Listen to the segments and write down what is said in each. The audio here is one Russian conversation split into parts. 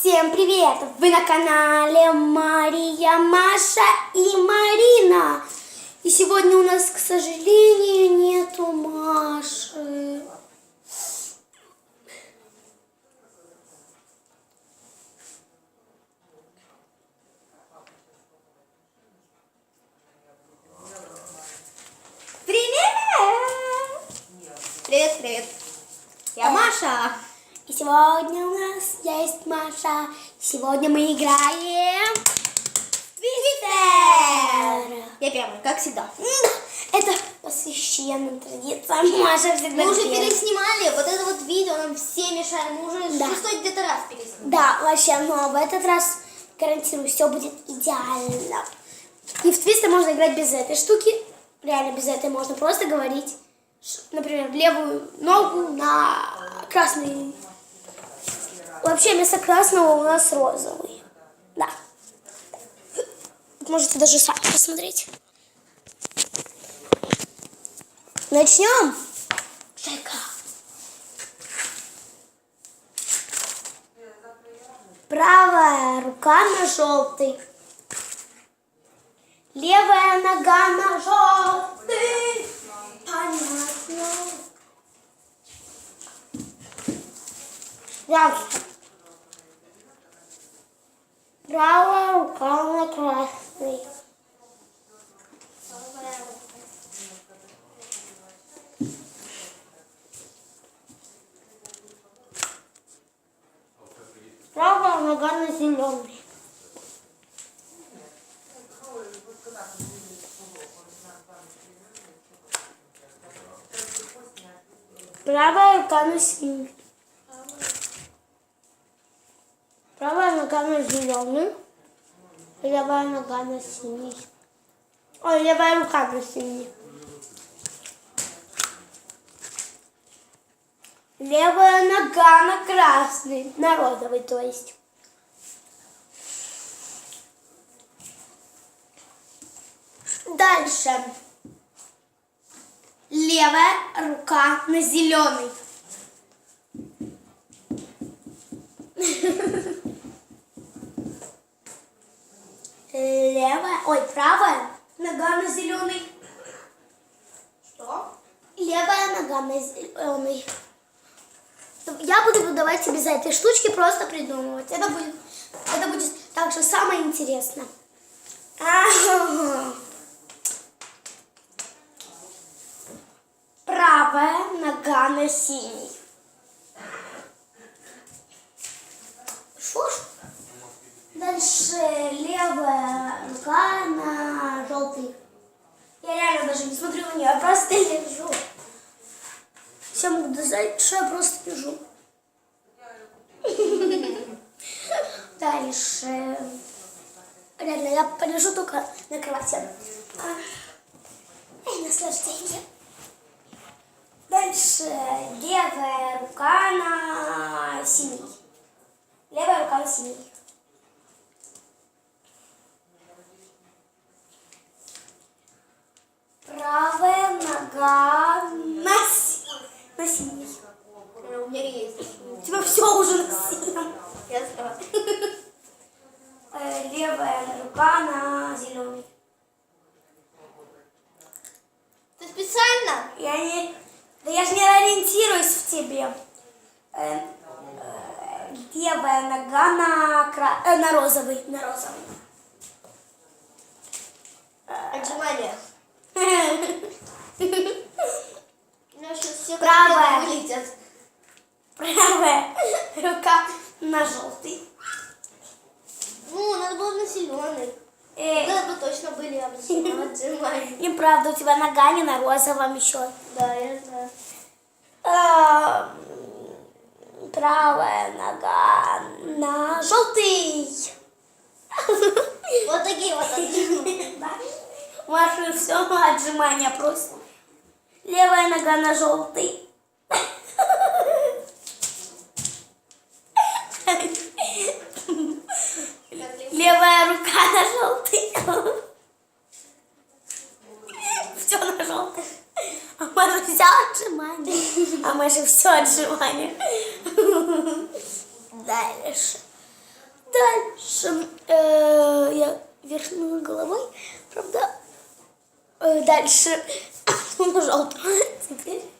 Всем привет! Вы на канале Мария, Маша и Марина. И сегодня у нас, к сожалению, нету Маши. Привет! Привет, привет. Я Маша. И сегодня у нас есть Маша. Сегодня мы играем в Твистер. Я первая, как всегда. Это по священным традициям. Маша всегда Мы уже первая. переснимали вот это вот видео, нам все мешали. Мы уже Да. шестой где-то раз переснимали. Да, вообще, но в этот раз, гарантирую, все будет идеально. И в твисты можно играть без этой штуки. Реально без этой можно просто говорить. Например, левую ногу на красный. Вообще вместо красного у нас розовый. Да. Можете даже сами посмотреть. Начнем. Чека. Правая рука на желтый. Левая нога на желтый. Понятно. Дальше. Правая рука на красный. Правая нога на зеленый. Правая рука на синий. Правая нога зеленый. Левая нога на синий. Ой, левая рука на синий. Левая нога на красный, на розовый, то есть. Дальше. Левая рука на зеленый. Левая, ой, правая нога на зеленый. Что? Левая нога на зеленый. Я буду давайте без этой штучки просто придумывать. Это будет, это будет также самое интересное. Правая нога на синий. Ж? Дальше левая рука на желтый. Я реально даже не смотрю на нее, я просто лежу. Все могут сказать, что я просто лежу. Дальше. Реально, я полежу только на кровати. А, Эй, наслаждение. Дальше левая рука на синий. Левая рука на синий. Правая нога на, си- на синий. У меня есть. У тебя все уже на синем. Я знаю. Э, Левая рука на зеленый. Ты специально? Я не... Да я же не ориентируюсь в тебе. Э, э, Левая нога на, кра... э, на розовый. На розовый. Отжимания. У меня сейчас все Правая. конфеты вылетят. Правая рука на желтый. Ну, надо было на зеленый. Э, Тогда бы точно были обжимания. отжимания. неправда, у тебя нога не на розовом еще. Да, я знаю. А, правая нога на желтый. Вот такие вот отжимания. Да. Маша, все отжимания просто. Левая нога на желтый. Левая рука на желтый. Все на желтый. А Маша вся отжимание. А Маша все отжимание. Дальше. Дальше э, я верхней головой, правда. Э, дальше желтую. Теперь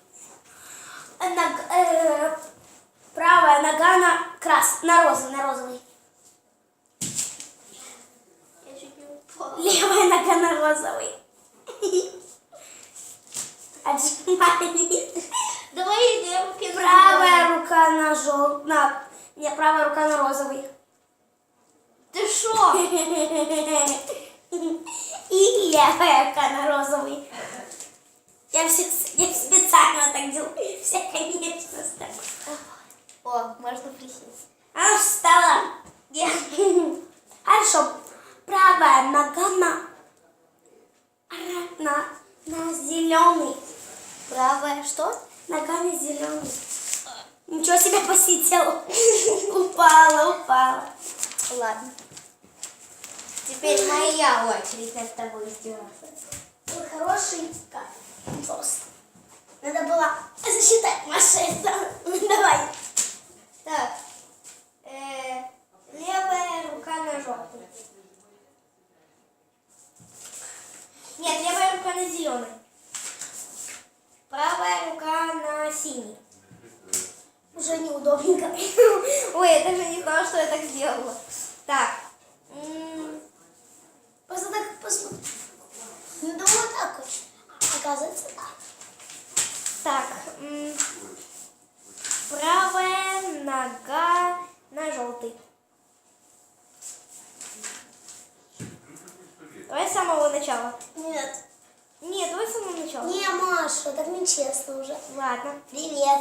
ног- э, правая нога на крас, на розовый, на розовый. Левая нога на розовый. Отжимай. Давай руки Правая рука на жел... на... Не, правая рука на розовый. Ты шо? И левая на розовый. Я, все, я специально так делаю. Все, конечно, так. О, можно присесть. Она встала. Я- Хорошо. Правая нога на... на, на зеленый. Правая что? Нога на зеленый. Ничего себе посидела. Упала, упала. Ладно. Теперь моя очередь над тобой издеваться. Ой, хороший как просто. Надо было засчитать Маше. Давай. Так. Э, левая рука на желтый. Нет, левая рука на зеленый. Правая рука на синий. Уже неудобненько. Ой, я даже не знала, что я так сделала. Так. М, Просто так посмотри. Ну, вот так вот. Оказывается, так. Так. м, Нога на желтый. Давай с самого начала. Нет. Нет, давай с самого начала. Не, Маша, так нечестно уже. Ладно. Привет.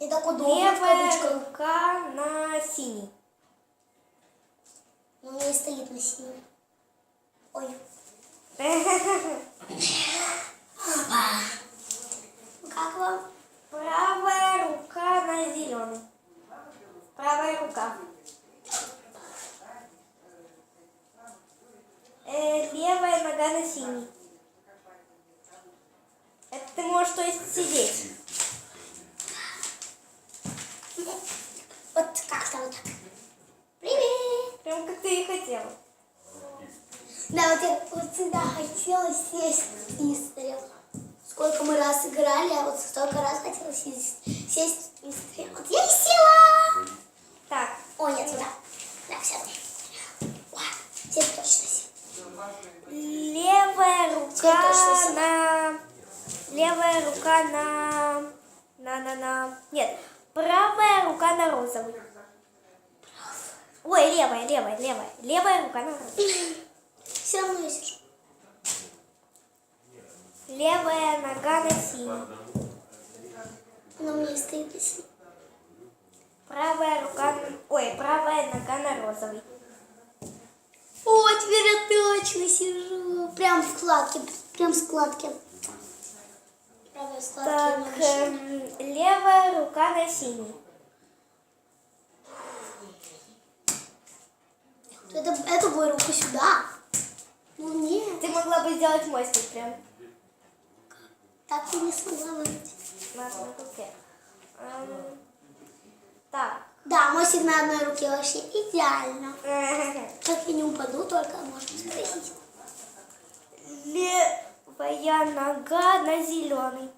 Не так удобно Левая рука на синий. Но у меня и стоит на синем. Ой. Как вам? Правая рука на зеленый. Правая рука. Э, левая нога на синий. Это ты можешь, то есть, сидеть. Вот как-то вот так. Привет. Прям как ты и хотела. Да, вот я вот всегда хотела сесть в Истре. Сколько мы раз играли, а вот столько раз хотела сесть, сесть в Истре. Вот я и села. Так, Ой, нет, туда. Да, сяду. Ой, теперь точно левая рука на... Левая рука на... На, на, на... Нет, правая рука на розовый. Ой, левая, левая, левая. Левая рука на розовый. Все сижу. Левая нога на синий. Меня и стоит на синем. Правая рука... на- Ой, правая нога на розовый. О, теперь я точно сижу. Прям в складке, прям в складке. Правая складка. Так, эм, левая рука на синий. Это, эту мою руку сюда. Ну нет, Ты могла бы сделать мостик прям так я не смогла вырвать. на одной руке. Эм, Так. Да, мостик на одной руке вообще идеально. Как я не упаду, только можно спросить. Левая нога на зеленый.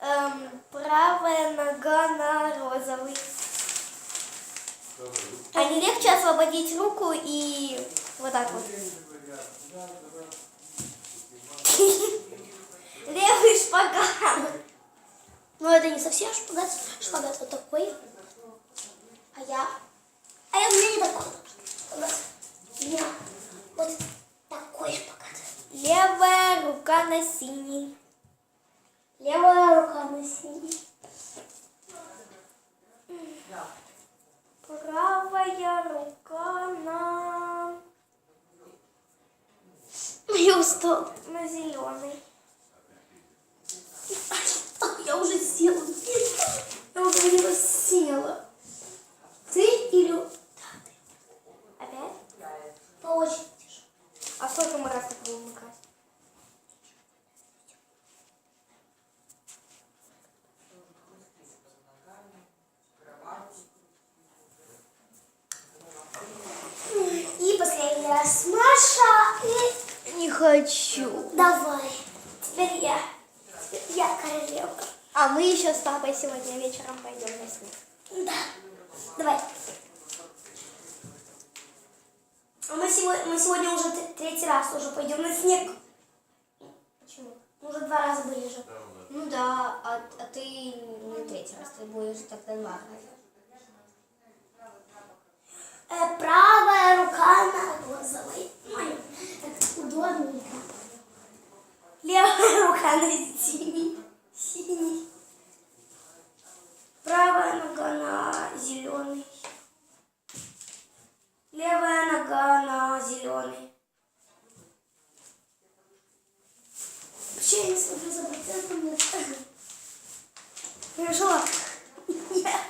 Эм, правая нога на розовый. А не легче освободить руку и вот так вот. Левый шпагат. Но это не совсем шпагат. Шпагат вот такой. А я... А я у меня не такой шпагат. У меня вот такой шпагат. Левая рука на синий. Левая рука на синий. Правая рука на, Я устал. на зеленый. Я уже села. Я уже села. Ты или... Да, ты. Опять? По очереди. же. А сколько мы раз так будем играть? Хочу. Давай. Теперь я. Теперь я королевка. А мы еще с папой сегодня вечером пойдем на снег. Да. Давай. А мы сегодня, мы сегодня уже третий раз уже пойдем на снег. Почему? Мы уже два раза были же. Ну да, а, а ты не третий раз, ты будешь тогда два раза. Правая рука на розовой. Ой, так удобненько. Левая рука на синий. Синий. Правая нога на зеленый. Левая нога на зеленый. Вообще я не смотрю за процентом. нет. Хорошо. Я-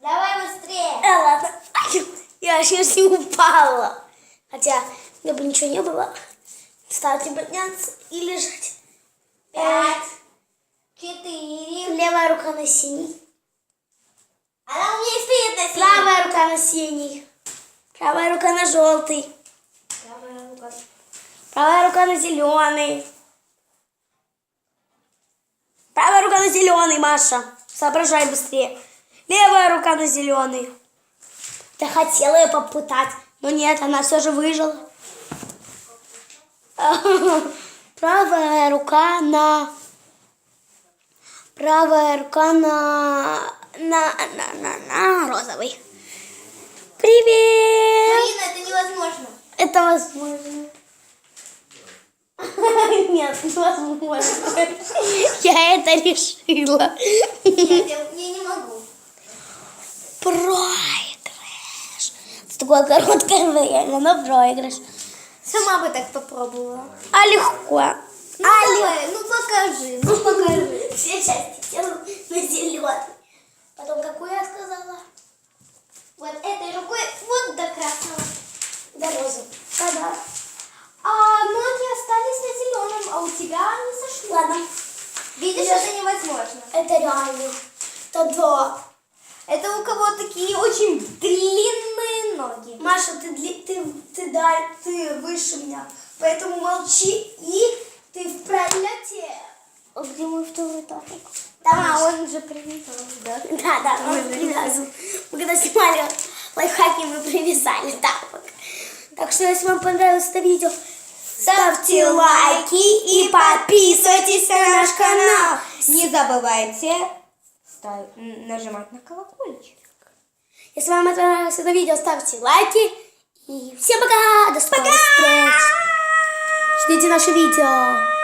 Давай быстрее. Э, ладно. Ай, Сейчас не упала. Хотя, мне бы ничего не было. И подняться и лежать. Пять, четыре. Левая рука на синий. Она у меня стоит на синем. Правая рука на синий. Правая рука на желтый. Правая рука. Правая рука на зеленый. Правая рука на зеленый, Маша. Соображай быстрее. Левая рука на зеленый. Я хотела ее попытать, но нет, она все же выжила. Правая рука на... Правая рука на... На, на, на, на розовый. Привет! Блин, это невозможно. Это возможно. Нет, невозможно. Я это решила. Нет, я, я не могу. Проигрыш. Такое короткое время, но проигрыш. Сама бы так попробовала. А легко. А Ну, давай, ну покажи, ну покажи. Все части тела на зеленый. Потом какую я сказала? Вот этой рукой вот до красного. До розового. Да-да. А ноги остались на зеленом, а у тебя они сошли. Ладно. Видишь, Я- это невозможно. Это реально. Это да. Это у кого такие очень длинные ноги. Маша, ты, ты, ты, да, ты выше меня, поэтому молчи и ты в пролете. А где мой второй тапок? Там а, он же привязан, да? Да, да, мы привязываем. Мы когда снимали лайфхаки, мы привязали тапок. Так что, если вам понравилось это видео, ставьте лайки и подписывайтесь на наш канал. Не забывайте нажимать на колокольчик. Если вам понравилось это видео, ставьте лайки. И всем пока! До скорых встреч! Ждите наше видео.